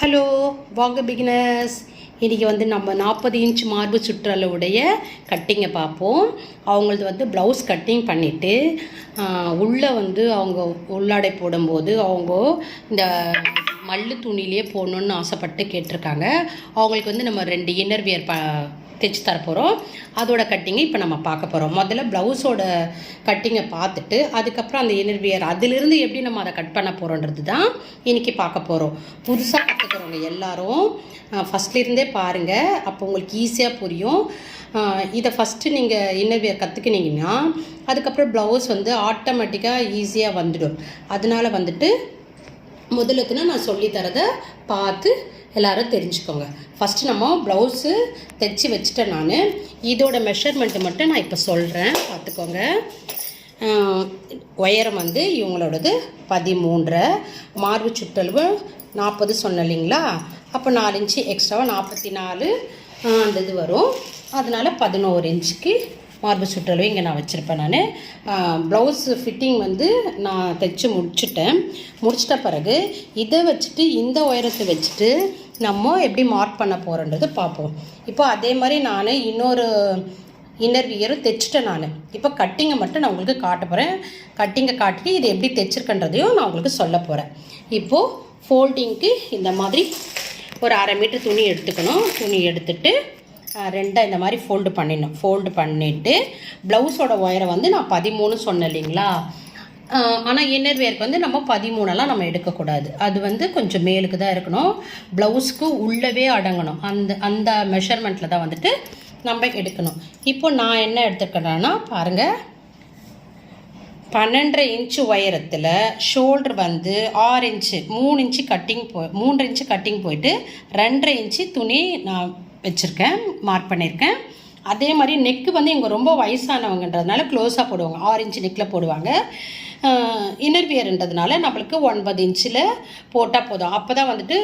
Hello வாங்க beginners இன்றைக்கி வந்து நம்ம நாற்பது இன்ச் மார்பு சுற்றளவுடைய கட்டிங்கை பார்ப்போம். அவங்களது வந்து ப்ளவுஸ் கட்டிங் பண்ணிவிட்டு உள்ளே வந்து அவங்க உள்ளாடை போடும்போது அவங்க இந்த மல்லு துணியிலே போடணுன்னு ஆசைப்பட்டு கேட்டிருக்காங்க. அவங்களுக்கு வந்து நம்ம ரெண்டு இன்னர் வியர் ப தைச்சு தரப்போகிறோம் அதோட கட்டிங்கை இப்போ நம்ம பார்க்க போகிறோம் முதல்ல ப்ளவுஸோட கட்டிங்கை பார்த்துட்டு அதுக்கப்புறம் அந்த இன்னர்வியர் அதிலிருந்து எப்படி நம்ம அதை கட் பண்ண போகிறோன்றது தான் இன்றைக்கி பார்க்க போகிறோம் புதுசாக கற்றுக்கிறவங்க எல்லாரும் ஃபஸ்ட்லேருந்தே பாருங்கள் அப்போ உங்களுக்கு ஈஸியாக புரியும். இதை ஃபஸ்ட்டு நீங்கள் இன்னர்வியர் கற்றுக்கினீங்கன்னா அதுக்கப்புறம் ப்ளவுஸ் வந்து ஆட்டோமேட்டிக்காக ஈஸியாக வந்துடும். அதனால வந்துட்டு முதலுக்குன்னு நான் சொல்லித்தரதை பார்த்து எல்லாரும் தெரிஞ்சுக்கோங்க. ஃபஸ்ட்டு நம்ம ப்ளவுஸு தைச்சி வச்சுட்டேன் நான். இதோட மெஷர்மெண்ட்டு மட்டும் நான் இப்போ சொல்கிறேன் பார்த்துக்கோங்க. உயரம் வந்து இவங்களோடது பதிமூன்றரை. மார்பு சுற்றளவு நாற்பது சொன்னேன் இல்லைங்களா அப்போ நாலு இன்ச்சு எக்ஸ்ட்ராவாக நாற்பத்தி நாலு அந்த இது வரும். அதனால் பதினோரு இன்ச்சுக்கு மார்பு சுற்றளவு இங்கே நான் வச்சுருப்பேன் நான். ப்ளவுஸ் ஃபிட்டிங் வந்து நான் தைச்சி முடிச்சுட்டேன். முடிச்சிட்ட பிறகு இதை வச்சுட்டு இந்த உயரத்தை வச்சுட்டு நம்ம எப்படி மார்க் பண்ண போகிறோன்றது பார்ப்போம். இப்போ அதே மாதிரி நான் இன்னொரு இன்னர் வியரும் தைச்சிட்டேன் நான். இப்போ கட்டிங்கை மட்டும் நான் உங்களுக்கு காட்ட போகிறேன் கட்டிங்கை காட்டிட்டு இது எப்படி தைச்சிருக்கன்றதையும் நான் உங்களுக்கு சொல்ல போகிறேன் இப்போது ஃபோல்டிங்க்கு இந்த மாதிரி ஒரு அரை மீட்டர் துணி எடுத்துக்கணும். துணி எடுத்துட்டு ரெண்டாக இந்த மாதிரி ஃபோல்டு பண்ணிடணும். ஃபோல்டு பண்ணிவிட்டு ப்ளவுஸோட ஒயரை வந்து நான் பதிமூணு சொன்னேன் இல்லைங்களா? ஆனால் இன்னர் வேர்க்கு வந்து நம்ம பதிமூணெல்லாம் நம்ம எடுக்கக்கூடாது. அது வந்து கொஞ்சம் மேலுக்கு தான் இருக்கணும். ப்ளவுஸ்க்கு உள்ளவே அடங்கணும். அந்த அந்த மெஷர்மெண்ட்டில் தான் வந்துட்டு நம்ம எடுக்கணும். இப்போ நான் என்ன எடுத்துக்கிறேன்னா பாருங்கள் பன்னெண்டரை இன்ச்சு உயரத்தில் ஷோல்டர் வந்து ஆறு இன்ச்சு மூணு இன்ச்சு கட்டிங் போ மூன்று இன்ச்சு கட்டிங் போயிட்டு ரெண்டரை இன்ச்சு துணி நான் வச்சுருக்கேன் மார்க் பண்ணியிருக்கேன் அதே மாதிரி நெக்கு வந்து இங்கே ரொம்ப வயசானவங்கன்றதுனால க்ளோஸாக போடுவாங்க. ஆறு இன்ச்சு நெக்கில் போடுவாங்க. இன்னர்வியர்ன்றதுனால நம்மளுக்கு ஒன்பது இன்ச்சில் போட்டால் போதும். அப்போ தான் வந்துட்டு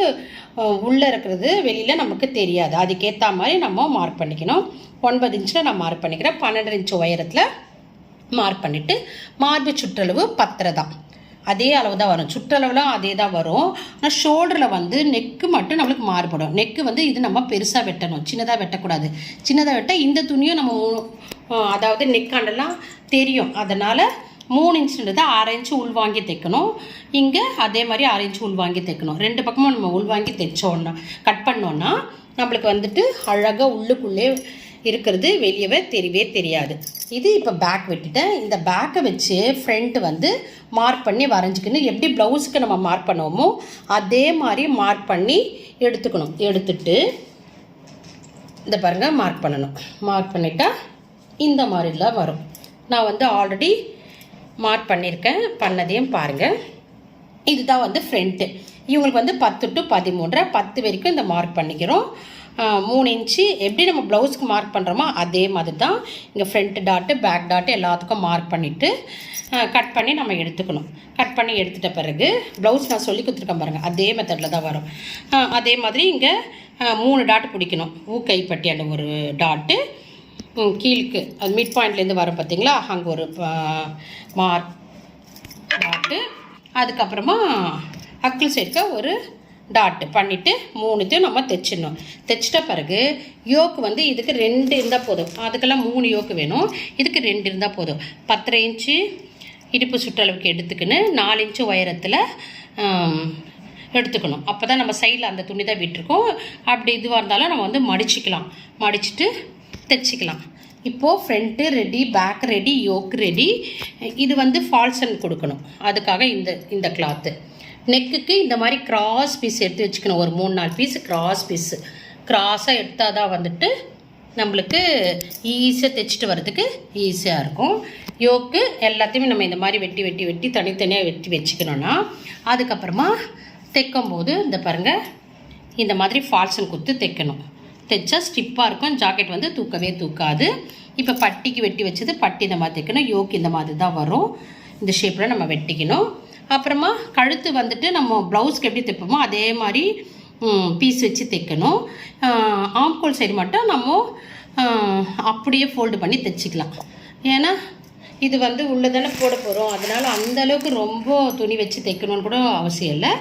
உள்ளே இருக்கிறது வெளியில் நமக்கு தெரியாது. அதுக்கேற்ற மாதிரி நம்ம மார்க் பண்ணிக்கணும். ஒன்பது இன்ச்சில் நான் மார்க் பண்ணிக்கிறேன். பன்னெண்டு இன்ச்சு உயரத்தில் மார்க் பண்ணிவிட்டு மார்பு சுற்றளவு பத்தரை தான். அதே அளவு தான் வரும். சுற்றளவுலாம் அதே தான் வரும். ஆனால் ஷோல்டரில் வந்து நெக்கு மட்டும் நம்மளுக்கு மாறுபடும். நெக்கு வந்து இது நம்ம பெருசாக வெட்டணும். சின்னதாக வெட்டக்கூடாது. சின்னதாக வெட்ட இந்த துணியும் நம்ம அதாவது நெக்காண்டெல்லாம் தெரியும். அதனால் மூணு இன்ச்சுன்றது ஆறு இன்ச்சு உள்வாங்கி தைக்கணும். இங்கே அதே மாதிரி ஆறு இன்ச்சு உள்வாங்கி தைக்கணும். ரெண்டு பக்கமும் நம்ம உள் வாங்கி தைச்சோன்னா கட் பண்ணோன்னா நம்மளுக்கு வந்துட்டு அழகாக உள்ளுக்குள்ளே இருக்கிறது வெளியவே தெரியவே தெரியாது. இது இப்போ பேக் வெட்டிட்டேன். இந்த பேக்கை வச்சு ஃப்ரண்ட் வந்து மார்க் பண்ணி வரைஞ்சிக்கணும். எப்படி ப்ளவுஸுக்கு நம்ம மார்க் பண்ணுவோமோ அதே மாதிரி மார்க் பண்ணி எடுத்துக்கணும். எடுத்துட்டு இந்த பாருங்கள் மார்க் பண்ணணும். மார்க் பண்ணிட்டா இந்த மாதிரிலாம் வரும். நான் வந்து ஆல்ரெடி மார்க் பண்ணியிருக்கேன் பண்ணதையும் பாருங்கள் இதுதான் வந்து ஃப்ரண்ட்டு இவங்களுக்கு வந்து பத்து டு பதிமூன்றரை பத்து வரைக்கும் இந்த மார்க் பண்ணிக்கிறோம். மூணு இன்ச்சு எப்படி நம்ம ப்ளவுஸ்க்கு மார்க் பண்ணுறோமோ அதே மாதிரி தான் இங்கே ஃப்ரண்ட் டாட்டு பேக் டாட்டு எல்லாத்துக்கும் மார்க் பண்ணிவிட்டு கட் பண்ணி நம்ம எடுத்துக்கணும். கட் பண்ணி எடுத்துட்ட பிறகு ப்ளவுஸ் நான் சொல்லி கொடுத்துருக்கேன் பாருங்கள் அதே மெத்தடில் தான் வரும். அதே மாதிரி இங்கே மூணு டாட்டு பிடிக்கணும். ஊக்கைப்பட்டி அந்த ஒரு டாட்டு கீழ்க்கு அது மிட் பாயிண்ட்லேருந்து வரும் பார்த்தீங்களா அங்கே ஒரு மார்க் டாட்டு அதுக்கப்புறமா அக்கிள் சேர்க்க ஒரு டாட்டு பண்ணிவிட்டு மூணுத்தையும் நம்ம தைச்சிடணும். தைச்சிட்ட பிறகு யோக்கு வந்து இதுக்கு ரெண்டு இருந்தால் போதும். அதுக்கெல்லாம் மூணு யோக்கு வேணும். இதுக்கு ரெண்டு இருந்தால் போதும். பத்தரை இன்ச்சு இடுப்பு சுற்றளவுக்கு எடுத்துக்கின்னு நாலு இன்ச்சு உயரத்தில் எடுத்துக்கணும். அப்போ தான் நம்ம சைடில் அந்த துணி தான் விட்டுருக்கோம். அப்படி இதுவாக இருந்தாலும் நம்ம வந்து மடிச்சிக்கலாம். மடிச்சிட்டு தைச்சிக்கலாம். இப்போது front ready back ready yoke ready இது வந்து ஃபால்சன் கொடுக்கணும். அதுக்காக இந்த இந்த கிளாத்து நெக்குக்கு இந்த மாதிரி கிராஸ் பீஸ் எடுத்து வச்சுக்கணும். ஒரு மூணு நாலு பீஸ் கிராஸ் பீஸு கிராஸாக எடுத்தால் தான் வந்துட்டு நம்மளுக்கு ஈஸியாக தைச்சிட்டு வர்றதுக்கு ஈஸியாக இருக்கும். யோக்கு எல்லாத்தையுமே நம்ம இந்த மாதிரி வெட்டி வெட்டி வெட்டி தனித்தனியாக வெட்டி வச்சுக்கணும்னா அதுக்கப்புறமா தைக்கும் போது இந்த பாருங்கள் இந்த மாதிரி ஃபால்சன் குத்து தைக்கணும். தைச்சா ஸ்டிப்பாக இருக்கும். ஜாக்கெட் வந்து தூக்கவே தூக்காது. இப்போ பட்டிக்கு வெட்டி வச்சது பட்டி இந்த மாதிரி தைக்கணும். யோக் இந்த மாதிரி தான் வரும். இந்த ஷேப்பில் நம்ம வெட்டிக்கணும். அப்புறமா கழுத்து வந்துட்டு நம்ம ப்ளவுஸ்க்கு எப்படி தைப்போமோ அதே மாதிரி பீஸ் வச்சு தைக்கணும். ஆம்கோல் சைடு மட்டும் நம்ம அப்படியே ஃபோல்டு பண்ணி தைச்சிக்கலாம். ஏன்னா இது வந்து உள்ளே தானே போட போகிறோம் அதனால் அந்த அளவுக்கு ரொம்ப துணி வச்சு தைக்கணும்னு கூட அவசியம் இல்லை.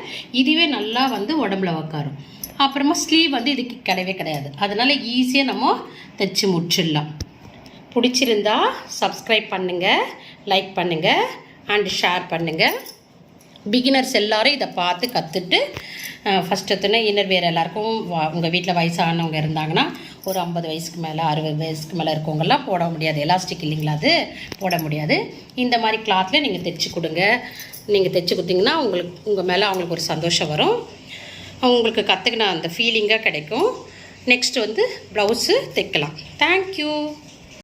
இதுவே நல்லா வந்து உடம்புல உக்காரும் அப்புறமா ஸ்லீவ் வந்து இதுக்கு கிடையவே கிடையாது. அதனால் ஈஸியாக நம்ம தைச்சி முடிச்சிடலாம். பிடிச்சிருந்தா சப்ஸ்கிரைப் பண்ணுங்கள் லைக் பண்ணுங்கள் அண்டு ஷேர் பண்ணுங்கள் பிகினர்ஸ் எல்லோரும் இதை பார்த்து கற்றுட்டு ஃபஸ்ட் எத்தனை இன்னர் வேர் எல்லாருக்கும் உங்கள் வீட்டில் வயசானவங்க இருந்தாங்கன்னா ஒரு ஐம்பது வயசுக்கு மேலே அறுபது வயசுக்கு மேலே இருக்கவங்கெல்லாம் போட முடியாது. எலாஸ்டிக் இல்லைங்களா அது? போட முடியாது. இந்த மாதிரி கிளாத்தில் நீங்கள் தைச்சி கொடுங்க. நீங்கள் தைச்சி கொடுத்தீங்கன்னா உங்களுக்கு உங்கள் மேலே அவங்களுக்கு ஒரு சந்தோஷம் வரும். உங்களுக்கு கற்றுக்கின அந்த ஃபீலிங்காக கிடைக்கும். நெக்ஸ்ட் வந்து ப்ளவுஸு தைக்கலாம். தேங்க்யூ